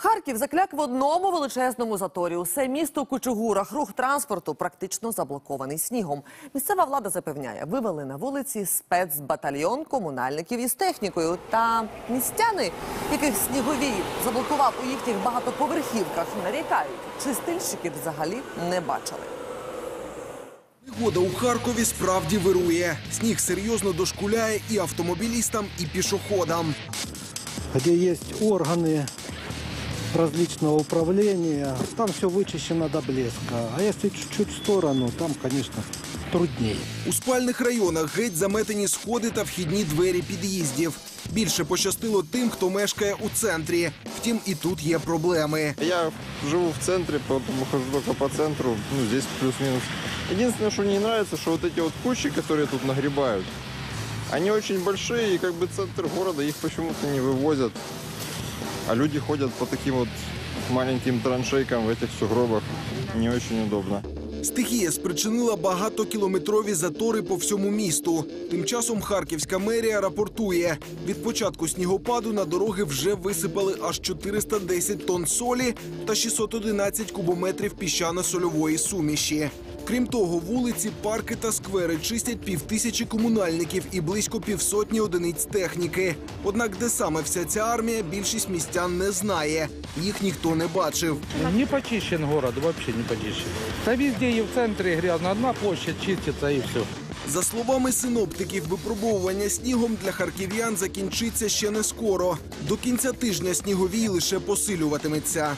Харків закляк в одному величезному заторі. Усе місто у кучугурах. Рух транспорту практично заблокований снігом. Місцева влада запевняє, вивели на вулиці спецбатальйон комунальників із технікою. Та містяни, яких сніговій заблокував у їхніх багатоповерхівках, нарікають. Чистильщиків взагалі не бачили. Погода у Харкові справді вирує. Сніг серйозно дошкуляє і автомобілістам, і пішоходам. где есть органы различного управления, там все вычищено до блеска. А если чуть-чуть в сторону, там, конечно, труднее. У спальних районах геть заметені сходи та вхідні двері під'їздів. Більше пощастило тим, хто мешкає у центрі. Втім, і тут є проблеми. Я живу в центре, поэтому хожу только по центру, ну, здесь плюс-минус. Единственное, что не нравится, что вот эти вот кучи, которые тут нагребают, они очень большие, и как бы центр города их почему-то не вывозят. А люди ходят по таким вот маленьким траншейкам в этих сугробах. Не очень удобно. Стихія спричинила багатокілометрові затори по всьому місту. Тим часом Харківська мерія рапортує: від початку снігопаду на дороги вже висипали аж 410 тонн солі та 611 кубометрів піщано-сольової суміші. Крім того, вулиці, парки та сквери чистять півтисячі комунальників і близько півсотні одиниць техніки. Однак, де саме вся ця армія, більшість містян не знає. Їх ніхто не бачив. Не почищен город, вообще не почищен. Да везде и в центре грязно. Одна площадь чистится и все. За словами синоптиків, випробовування снігом для харків'ян закінчиться ще не скоро. До кінця тижня сніговій лише посилюватиметься.